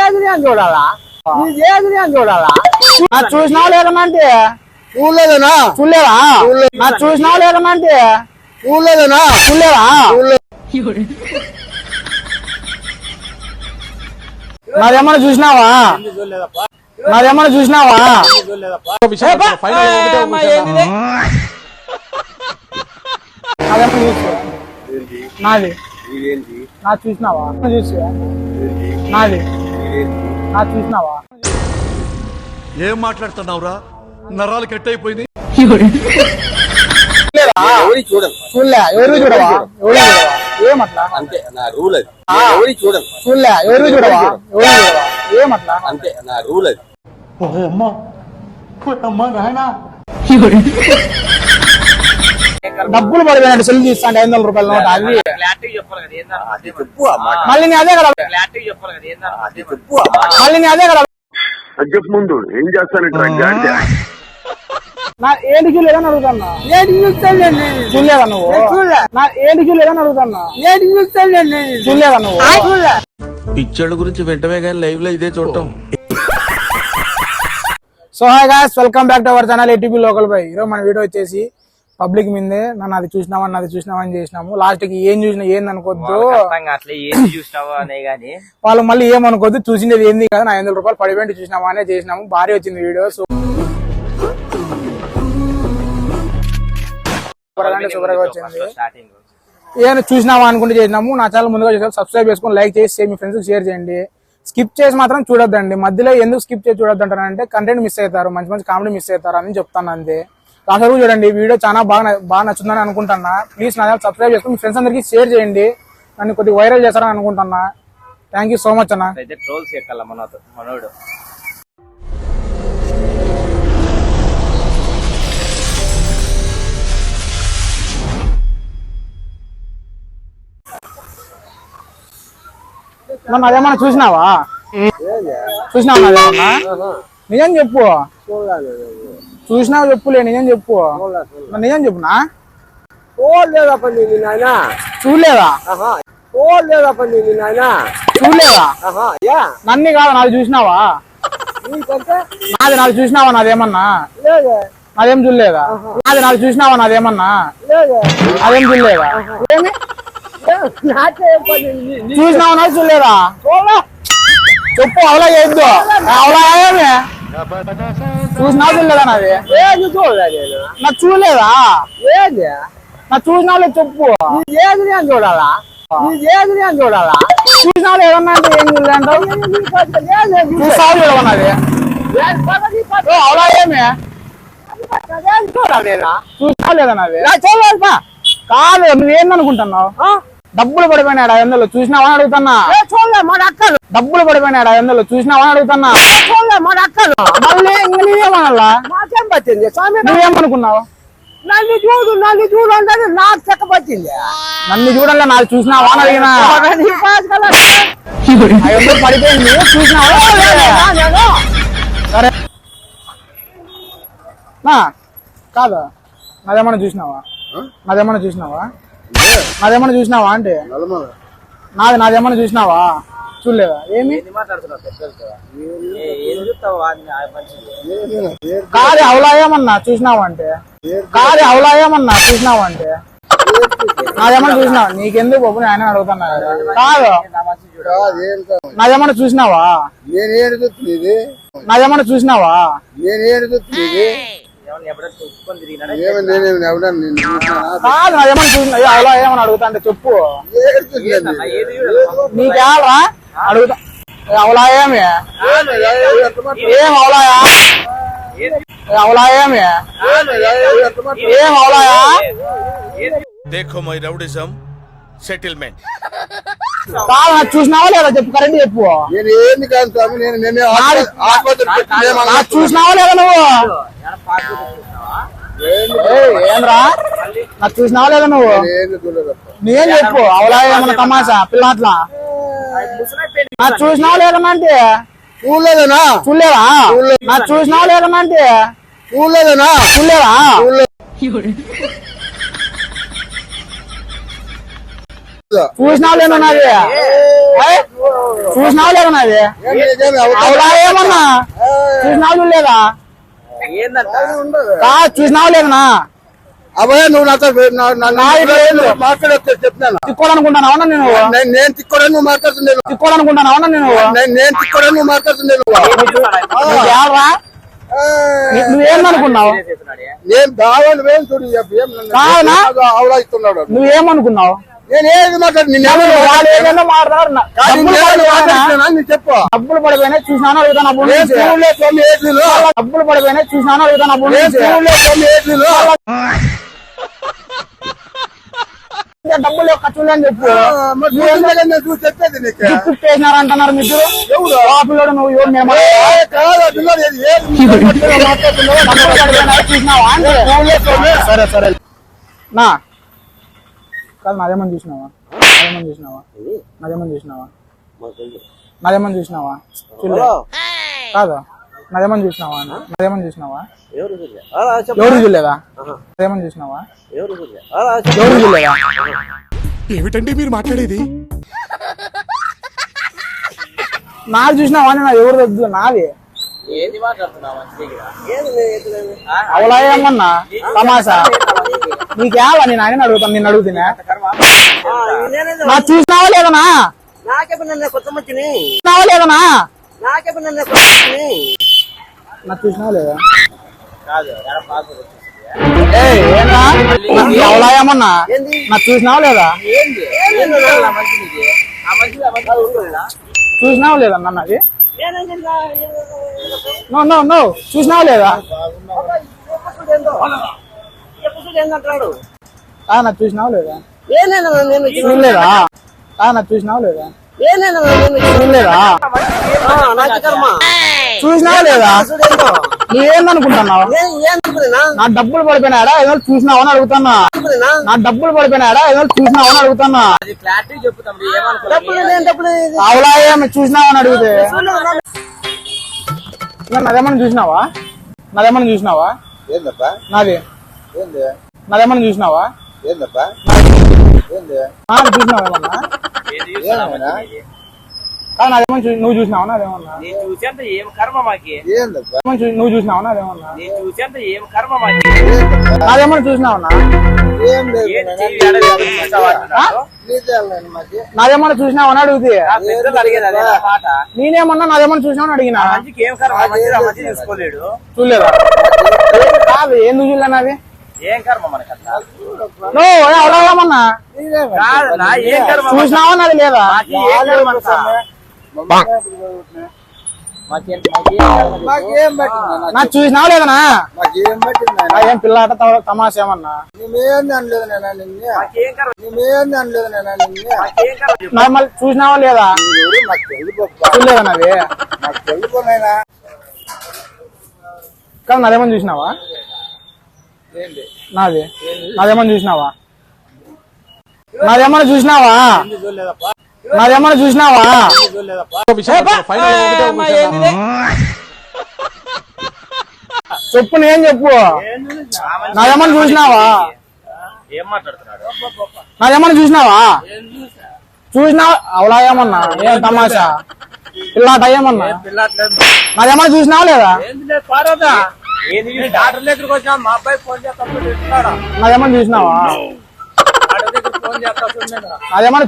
ఏది నేను చూడాలా? నీ ఏది నేను చూడాలా? నా చూసినావా లేదనంటే చూడలేదనా చూడలేదా? నా చూసినావా లేదనంటే చూడలేదనా చూడలేదా? నాదేమన్నా చూసినావా? నాదేమన్నా చూసినావా? నాది. నా చూసినావా? చూసి నాది. చూసినావా? ఏం మాట్లాడుతున్నావురా? నరాలు కట్ అయిపోయింది చూడలే ఎవరు చూడవా? ఎవరు చూడవా? ఏమట్లా అంతే నా రూల్ అది. ఎవరి చూడను. చూడలే ఎవరు చూడవా? ఎవరు చూడవా? ఏమట్లా అంతే నా రూల్ అది. డబ్బులు పడిపోయినట్టు సెల్ తీస్తాండి ఐదు వందల రూపాయల నోట్ అది. మళ్ళీ అదే కదా. మళ్ళీ అదే కదా. చెప్పు ముందు. ఏం చేస్తానంటే గాడిద నా ఏంటి చూడలేదని అడుగుతున్నా. నేను. చూస్తాను చూడలేదా నువ్వు? చూడలే. నా ఏంటి చూడలేదని అడుగుతున్నా. నేను. చూస్తాను చూడలేదా నువ్వు? చూడలే. పిచ్చోళ్ళ గురించి వెంటనే కానీ లైవ్లో ఇదే చూడటం. So hi guys welcome back to our channel ATP local by ఈరోజు మన వీడియో వచ్చేసి పబ్లిక్ మీదే నన్ను అది చూసినామా అది చూసినామా అని చేసినాము. లాస్ట్కి ఏం చూసినా ఏంది అనుకోద్దు. ఏంది చూసినావు అనే గాని వాళ్ళు మళ్ళీ ఏమనుకోద్దు చూసింది ఏంది కదా. నా ఐదు రూపాయలు పడిపోయింది చూసినామా అనే చేసినాము. భారీ వచ్చింది వీడియో సో. వచ్చింది. చూసినావా అనుకుంటే చేసినాము. నా ఛానల్ ముందుగా చేసాము సబ్స్క్రైబ్ చేసుకొని లైక్ చేసి మీ ఫ్రెండ్స్ షేర్ చేయండి. స్కిప్ చేసి మాత్రం చూడొద్దండి. మధ్యలో ఎందుకు స్కిప్ చేసి చూడొద్దు అంటారంటే కంటెంట్ మిస్ అవుతారు. మంచి మంచి కామెడీ మిస్ అవుతారు అని చెప్తాను అంతే. వరకు చూడండి వీడియో చాలా బాగా బాగా నచ్చుందని అనుకుంటున్నా. ప్లీజ్ నా సబ్స్క్రైబ్ చేసుకొని మీ ఫ్రెండ్స్ అందరికీ షేర్ చేయండి. నన్ను కొద్దిగా వైరల్ చేస్తారని అనుకుంటున్నా. థ్యాంక్ యూ సో మచ్ అన్న. అయితే ట్రోల్స్ ఎక్కాల మనతో మనోడు నన్ను అదేమన్నా చూసినావా? చూసినావా నిజం చెప్పు. చూసినావు చెప్పులే నిజం చెప్పు. నిజం చెప్పునా? నాయన? చూడలేదా? నాయన? చూడలేదా? యా. నన్ను కాదు నాది చూసినావా? నాది నాది చూసినావా నాదేమన్నా? నాదేం చూడలేదా? నాది నాది చూసినావా నాదేమన్నా? నాదేం చూడలేదా? చూసినావా నాది చూడలేదా? చూడలే. చెప్పు అవలా చేయొద్దు. అవలా ఏమి చూసినావా చూడలేదా నాది? ఏది చూడలే నేను. నా చూడలేదా? ఏది? నా చూసినావు లేదు చెప్పు. నీ ఏది నేను చూడాలా? నీ ఏది నేను చూడాలా? చూసినావు ఏమన్నా అంటే ఏం చూడలే అంటావు నీకంటే లేదే నీ చూసావు చూడమన్నది ఏది పని నీ పని. ఓ, అవలా ఏమి? ఏది చూడాలి నేనా? చూసినావు లేదా నాది? నా చూడాలి బా. కాదు నువ్వేందనుకుంటున్నావు ఆ? డబ్బులు పడిపోయినాడు ఐదు వందలు చూసినావా అడుగుతున్నా. ఏ చూడలే మన అక్కలు డబ్బులు పడిపోయినాడు ఐదు వందలు చూసినావా అడుగుతున్నా. ఏ చూడలే మన అక్కలు మళ్ళీ నువ్వేమనుకున్నావు నన్ను చూడు నన్ను నాకు చెక్క నన్ను చూడాలి నాకు చూసినావా అని అడిగినా? నీ పాస్ కదా. ఐదు వందలు పడిపోయింది చూసినావా. సరే. నా కాదు? నాదేమన్నా చూసినావా? నాదేమన్నా చూసినావా? నాదేమన్నా చూసినావా అంటే? నాది నాదేమన్నా చూసినావా? చూడలేదా? ఏమి? కాదు అవలా ఏమన్నా చూసినావా అంటే? కాదు అవలా ఏమన్నా చూసినావా అంటే? నాదేమన్నా చూసినావా? నీకెందుకు బాబు? ఆయన అడుగుతున్నా కదా. నాదేమన్నా చూసినావా? నాదేమన్నా చూసినావా? ఏమని చూసినా? ఏ, అవలా ఏమన్నా అడుగుతా అంటే చెప్పు? నీకేమరా అడుగుతా. అవలా ఏమి? ఏం అవలాయా అవలా ఏమి? ఏం అవలాయా ఏది దేఖో మై రౌడిజం సెటిల్మెంట్ కాదు చూసినావా లేదా చెప్పు కరెంట్ చెప్పు. నేను ఏంది కాదు స్వామి నేను చూసినావా లేదా నువ్వు? ఏంద్రా నాకు చూసినావా లేదా నువ్వు. నేనేం చెప్పు అవలా ఏమన్నా తమాషా పిల్ల అట్లా ముసలాయి పెళ్ళి నాకు చూసినావా లేదన్నా అంటే చూడలేదనా చూడలేదా? నాకు చూసినావా లేదన్నా అంటే చూడలేదనా చూడలేదా? చూసినావా లేదా నాది? చూసినావా లేదా నాది? అవులా ఏమన్నా? చూసినావు లేదా? చూసినావా లేదనా అవే నువ్వు నాతో. మాట్లాడొచ్చు చెప్తున్నాను. తిక్కోవాలనుకుంటాను అవునా నేను? నేను నేను తిక్కడా నువ్వు మాట్లాడుతున్నాను తిక్కోవాలనుకుంటాను అవునా నేను? నేను నేను తిక్కడా నువ్వు మాట్లాడుతున్నాను నువ్వేమనుకున్నావు? నేను దావాన్ని వేం చూడు నువ్వేమనుకున్నావు? నేను ఏది మాట్లాడు నిన్ను ఎవరు వాళ్ళు ఏదైనా మాట్లాడారు నా- కానీ డబ్బులు నేను పడిపోయినా మాట్లాడుతున్నానా? నువ్వు చెప్పు. డబ్బులు పడిపోయినాయి చూసినాను అడుగుతాను డబ్బులు పడిపోయినాయి చూసినాను అడుగుతాను డబ్బులు ఖర్చు అని చెప్పు. చెప్పేది నీకు. గిఫ్ట్ చేసినారు అంటున్నారు మీరు పిల్లడు నువ్వు ఎవరు మేము కాదు? సరే సరే. నా కాదు నాదేమని చూసినావా? నాదేమని చూసినావా? నాదేమని చూసినావా? నాదేమని చూసినావా? చూడలే. కాదు. నాదేమని చూసినావా? అన్న? నాదేమని చూసినావా? ఎవరు చూడలేదా? నాదేమని చూసినావా? ఎవరు చూడలేదా? ఏమిటండి మీరు మాట్లాడేది? నాకు చూసినావా అని నా ఎవరు వద్దు నాది. ఏంది మాట్లాడుతున్నావు? దగ్గర ఏంది నేను నేను ఆయన అడుగుతాను నిన్ను అడుగుతున్నా నా చూసినావా లేదనా నాకే చూసినావా లేదనా నాకే నా చూసినావా లేదా? అవలా ఏమన్నా? నా చూసినావా లేదా? నీకు? చూసినావా లేదా నేనేం? ఏదో- నో నో నో. చూసినావా లేదా? ఆ నా చూసినావా లేదా? ఏనేనా నేను చూడలేదా? ఆ నా చూసినావా లేదా? ఏనేనా నేను చూడలేదా? నాకు కర్మ చూసినావా లేదా? నువ్వేందనుకుంటున్నావు? నా డబ్బులు పడిపోయినాడా ఏదో చూసినావా అని అడుగుతున్నా. నా డబ్బులు పడిపోయినాడా ఏదో చూసినావా అని అడుగుతున్నా. అవలా ఏమి చూసినావా అని అడిగితే? మరి నాదేమన్నా చూసినావా? నాదేమన్నా చూసినావా? ఏందప్పా నాది. ఏంది? నాదేమన్నా చూసినావా? ఏందప్పా ఏంది? చూసినావా ఏమన్నా? ఏమైనా? కాదు నాదేమన్నా చూ- నువ్వు చూసినావా నాదేమన్నా నేను చూసేంత ఏం కర్మ మాకి? ఏందప్పా ఏమన్నా చూ- నువ్వు చూసినావా నాదేమన్నా నేను చూసేంత ఏం కర్మ మాకి? నాదేమన్నా చూసినావా ఏం లేదు ఏం చెయ్యి ఆడ లేదు చూస్తావా అంటున్నాడు. నీదేళ్ళని మాకి. నాదేమన్నా చూసినావా అని అడిగితే? ఆ పెద్దలు అడిగేది అదే నా మాట. నేనేమన్నా నాదేమన్నా చూసినావా అని అడిగినా? మంచికి ఏం కర్మ? మంచిది ఆ మంచి తీసుకోలేడు చూడలేదా? కాదు ఎందుకు చూడలే నాది ఏం కర్మ నువ్వు ఏం కర్మ చూసినావా నాది లేదా? మాకి ఏం కర్మ అంతా? మాకి ఏం- మాకి ఏం కర్మ లేదు. మాకేం పట్టింది నాకు చూసినావా లేదనా మాకేం పట్టింది ఆ, ఏం పిల్లాట తమ- తమాషా ఏమన్నా? నేనేం అనలేదు నేనా నిన్నే? మాకి ఏం కర్మ? నేనేం అనలేదు నేనా నిన్నే? మాకి ఏం కర్మ? చెప్పు. నాకు మళ్ళీ చూసినావా లేదా? ఎవరు నాకు తెలియపోయినా కానీ చూసినావా? నాది. నాదేమన్నా చూసినావా? నాదేమన్నా చూసినావా? నాదేమన్నా చూసినావా? చెప్పు నేను చెప్పు? నాదేమన్నా చూసినావా? ఏం మాట్లాడుతున్నాడు? నాదేమన్నా చూసినావా? చూసినావా అవలా ఏమన్నా ఏం తమాషా? పిల్లాట ఏమన్నా? నాదేమన్నా చూసినావా లేదా? డాక్టర్ దగ్గరికి వచ్చినా మా అబ్బాయి ఫోన్ చేస్తా ఇస్తున్నాడా నాదేమన్నా చూసినావా? ఫోన్ చేస్తా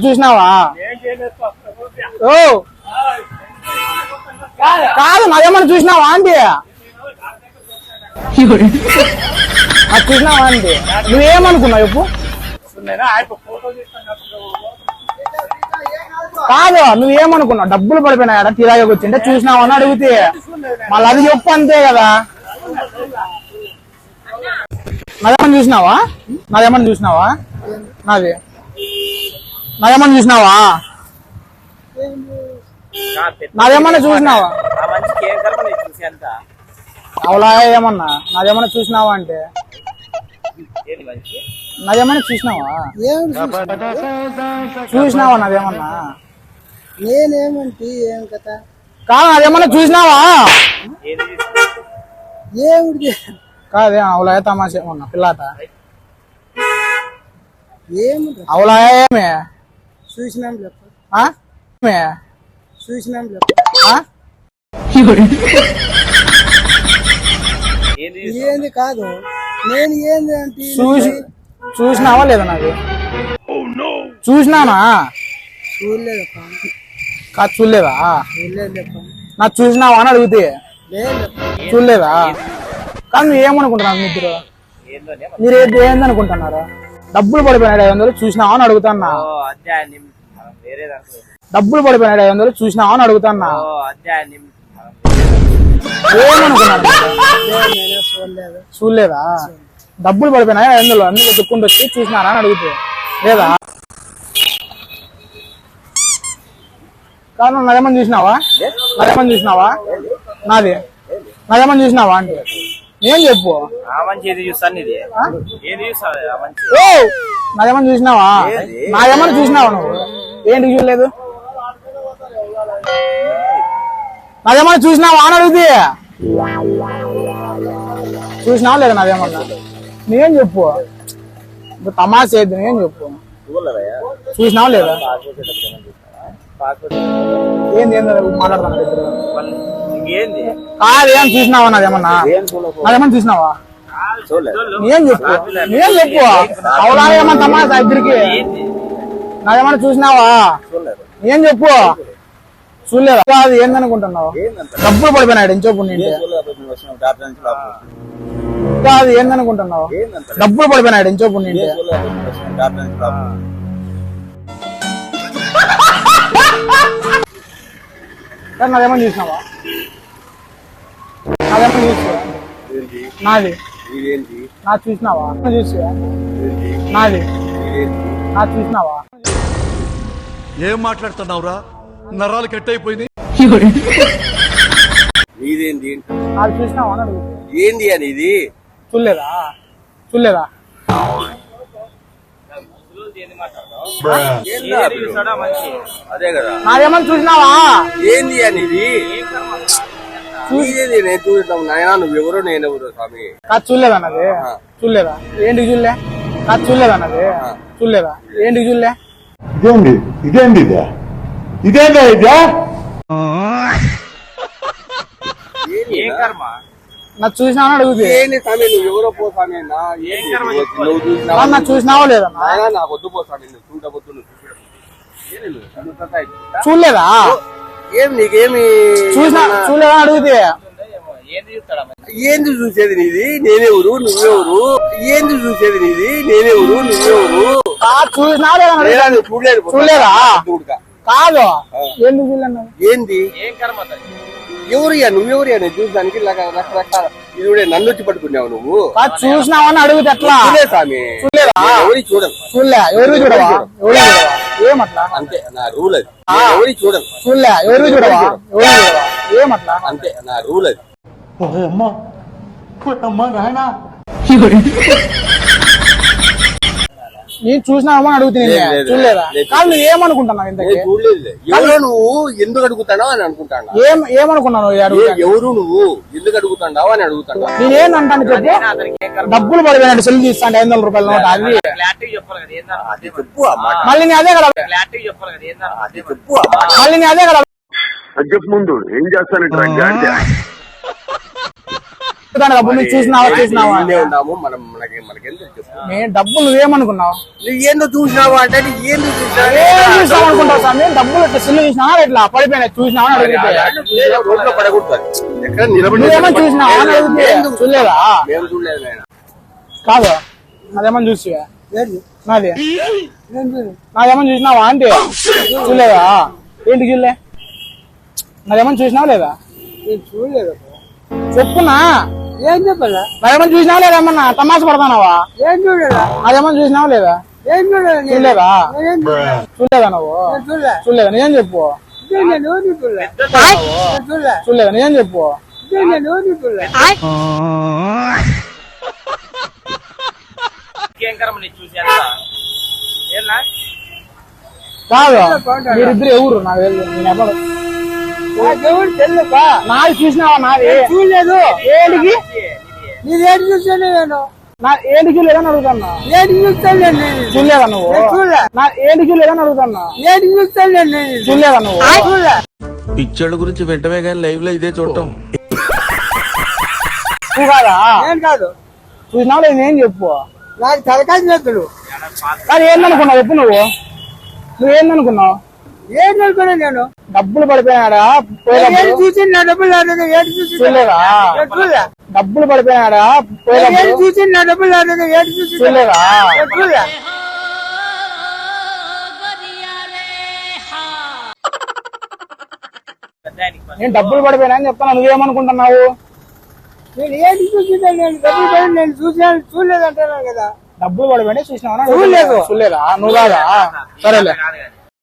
చూసినావా? ఓ. కాదు. నాదేమన్నా చూసినావా ఆంటీ? అది చూసినావా ఆంటీ? నువ్వేమనుకున్నావు చెప్పు. కాదు నువ్వేమనుకున్నావు? డబ్బులు పడిపోయినాయట తిరాగకి వచ్చింటే చూసినావా అని అడిగితే. మళ్ళీ అది చెప్పు అంతే కదా. నాదేమన్నా చూసినావా? నాదేమన్నా చూసినావా? నాది. నాదేమన్నా చూసినావా? నాదేమన్నా చూసినావా? అవలా ఏమన్నా? నాదేమన్నా చూసినావా అంటే? నాదేమన్నా చూసినావా? చూసినావా నాదేమన్నా నేనేమంటే? ఏం కథ? కాదు నాదేమన్నా చూసినావా? ఏమిటి? కాదే అవలా తమాషా ఏమన్నా? పిల్లాట? ఏమి చూసినాం చెప్ప ఆ? మే? చూసినాం? ఏంది? ఏంది కాదు. నేను ఏంది అంటే చూసి చూసినావా లేదా నాది చూసినానా చూడలేదప్ప కాదు చూడలేదా? చూడలేదప్ప నాకు చూసినావా అని అడిగితే? చూడలేదా? కానీ నువ్వు ఏమనుకుంటున్నారు మీ ఇద్దరు ఏందోనే మీరు ఏది ఏందనుకుంటున్నారు? డబ్బులు పడిపోయినాడు ఐదు వందలు చూసినావా అని అడుగుతున్నా. డబ్బులు పడిపోయినాడు ఐదు వందలు చూసినావా అని అడుగుతున్నా. ఓ అధ్యాయం ఏమనుకున్నారు మీరు? నేనే చూడలేదు. డబ్బులు పడిపోయినాయి ఐదు వందలు అన్ని వెతుక్కుంటూ వచ్చి చూసినారా అని అడిగితే. లేదా? కాదు నదేమని చూసినావా? నదేమని చూసినావా? నాది. నదేమని చూసినావా అంటే? ఏం చెప్పు? ఆ మంచి ఏది చూస్తాను ఇది? ఏది చూస్తావు చూసినావా? నాదేమని చూసినావా నువ్వు? ఏంటి చూడలేదు? నాదేమన్నా చూసినావా అని అడిగితే చూసినావా లేదా నాదేమన్నా నేనేం చెప్పు? ఇప్పుడు తమాషా చేయద్దు నేనేం చెప్పు? చూసినావా లేదా? ఏంది ఏంది మాట్లాడతాను కాదు ఏం చూసినావా నాదేమన్నా నాదేమన్నా చూసినావా? నేనేం చెప్పు? నేనేం చెప్పు? అవలా ఏమన్నా ఇద్దరికి? నాదేమన్నా చూసినావా? ఏం చెప్పు? చూడలేదా? కాదు ఏందనుకుంటున్నావు? డబ్బులు పడిపోయినాడు నిండి. కాదు ఏందనుకుంటున్నావు? డబ్బులు పడిపోయినాడు ఇంచోపు నిండి. కానీ నాదేమన్నా చూసినావా? నాది. నా చూసినావా? చూసి నాది. నా చూసినావా? ఏం మాట్లాడుతున్నావురా? నరాలు కట్ అయిపోయింది నీదేంది నాది చూసినావా ఏంది అని ఇది? చూడలేదా? చూడలేదా? ఏది చూస్తాడా మంచి అదే కదా. నాదేమన్నా చూసినావా? ఏంది అని ఇది? నేను చూడటం నాయనా నువ్వెవరో నేనెవరో స్వామి. కాదు చూడలేదా అన్నది? చూడలేదా? ఏంటికి చూడలే? కాదు చూడలేదా అన్నది? చూడలేదా? ఏంటికి చూడలే? ఇదేంది? ఇదేంది ఇదే? ఇదేందా ఇదే? ఏం కర్మ? నాకు చూసినావా అని అడుగుతుంది ఏంది స్వామి? నువ్వెవరో పో స్వామి నా నువ్వు- నువ్వు చూసినావా? నాకు చూసినావా లేదా? నాయనా నాకు వద్దు పో స్వామి నువ్వు నువ్వు? చూడలేదా? ఏం నీకేమి చూసినా చూడలేదా అని అడుగుతుంది ఏంది చూసేది నీది? నేనెవరు? నువ్వెవరు? ఏంది చూసేది నీది? నేనెవరు? నువ్వెవరు? కాదు చూసినావా లేదా చూడలేదు. చూడలేదా? కాదు. ఎందుకు చూడలేదు ఏంది? నువ్వెవరియా నేను చూడడానికి రక- రకరకాల ఇది నన్ను వచ్చి పట్టుకున్నావు నువ్వు? కాదు చూసినావా అని అడుగుతుంది ఎట్లా స్వామి ఎవరి చూడను. చూడలే ఎవరు చూడవా? ఎవరు చూడవా? ఏమట్లా? అంతే నా రూల్ అది. ఎవరి చూడను. చూడలే ఎవరు చూడవా? ఎవరు చూడవా? ఏమట్లా? అంతే నా రూల్ అది. అమ్మా అమ్మా నాయనా. నేను లేదు, లేదు, చూడలేదా? లేదు. కాదు నువ్వు ఏమనుకుంటున్నావు ఇంతకీ? ఎవరో నువ్వు ఎందుకు అడుగుతాడో అని అనుకుంటాను ఏం ఎవరు నువ్వు ఎందుకు అడుగుతాడావు అని అడుగుతాడా చెప్పు? నేను ఏం కర్మ డబ్బులు పడిపోయినట్టు సెల్ తీస్తాంటే ఐదు వందల రూపాయల నోట్ అది. చెప్పు మళ్ళీ నీ అదే కదా. చెప్పు మళ్ళీ నీ అదే కదా? చెప్పు ముందు ఏం చేస్తానంటారు అంటే చెప్తాను డబ్బులు నువ్వు చూసినావా చూసినావా? అని. ఉన్నాము మనం మనకి నేను డబ్బులు నువ్వేమనుకున్నావు? నువ్వు ఏందో చూసినావా అంటే నీకు ఏందో ఏం చూసినావు అనుకుంటావు స్వామి డబ్బులు ఇట్లా సెల్ చూసినావా ఇట్లా పడిపోయినాయి చూసినావా అని అడిగితే. రోడ్లో పడకూడదు అది. ఎక్కడ నిలబడి నువ్వేమో చూసినావా అని? చూడలేదా? మేము చూడలేదు నాయన. కాదు. నాదేమని చూసి ఏంది? నాది. నాదేమని చూసినావా అంటే? చూడలేదా? ఏంటి చూడలే నాదేమని చూసినావా లేదా? నేను చూడలేదప్ప చెప్పునా? ఏం చెప్పాలా నాదేమని చూసినావా లేదా ఏమన్నా తమాష పడతానావా ఏం చూడలేదా నాదేమని చూసినావా లేదా ఏం చూడలేదు నేను. చూడలేదా ఏం చూడలేదు చూడలేదా నువ్వు నేను చూడలే చూడలేదా నిజం చెప్పు ఇదే నేను ఎవరిని చూడలే నేను చూడలే చూడలేదా నిజం చెప్పు ఇదే నేను ఎవరిని చూడలే ఏం కర్మ నీ చూసి ఎంత ఏనా కాదు మీరిద్దరు ఎవరు నాకు తెలియదు నేను ఎవరు నాకు ఎవరు తెలియపా నాది చూసినావా నాది? చూడలేదు. ఏడికి? నీదేంటి చూసాను నేను. నా ఏంటి చూడలేదని అడుగుతున్నా. ఏంటి చూస్తాను నేను చూడలేదా నువ్వు? చూడలే. నా ఏంటి చూడలేదని అడుగుతున్నా. ఏంటి చూస్తాను నేను చూడలేదా నువ్వు? చూడలే. పిచ్చోళ్ళ గురించి వెంటనే కానీ లైవ్లో ఇదే చూడటం. నువ్వు కాదా? నేను కాదు. చూసినావు లేదు నేను చెప్పు. నాకు తలకాయ చేతులు కానీ ఏందనుకున్నావు? చెప్పు నువ్వు. నువ్వేందనుకున్నావు ఏంటి అనుకున్నా నేను? డబ్బులు పడిపోయినాడా? పోయేటప్పుడు చూసి నా డబ్బులు ఆడదు ఏంటి చూసి చూడలేదా? చూడలే డబ్బులు పడిపోయినాడా? పోయేటప్పుడు చూసి నా డబ్బులు ఆడదు ఏంటి చూసి చూడలేదా? నేను చూడలే నేను డబ్బులు పడిపోయినా అని చెప్తాను నువ్వేమనుకుంటున్నావు? నేను ఏంటి చూసిందా నేను డబ్బులు పడి నేను చూసాను చూడలేదు అంటున్నాను కదా. డబ్బులు పడిపోయినా చూసినావా? చూడలేదు. చూడలేదా? నువ్వు కాదా సరేలే.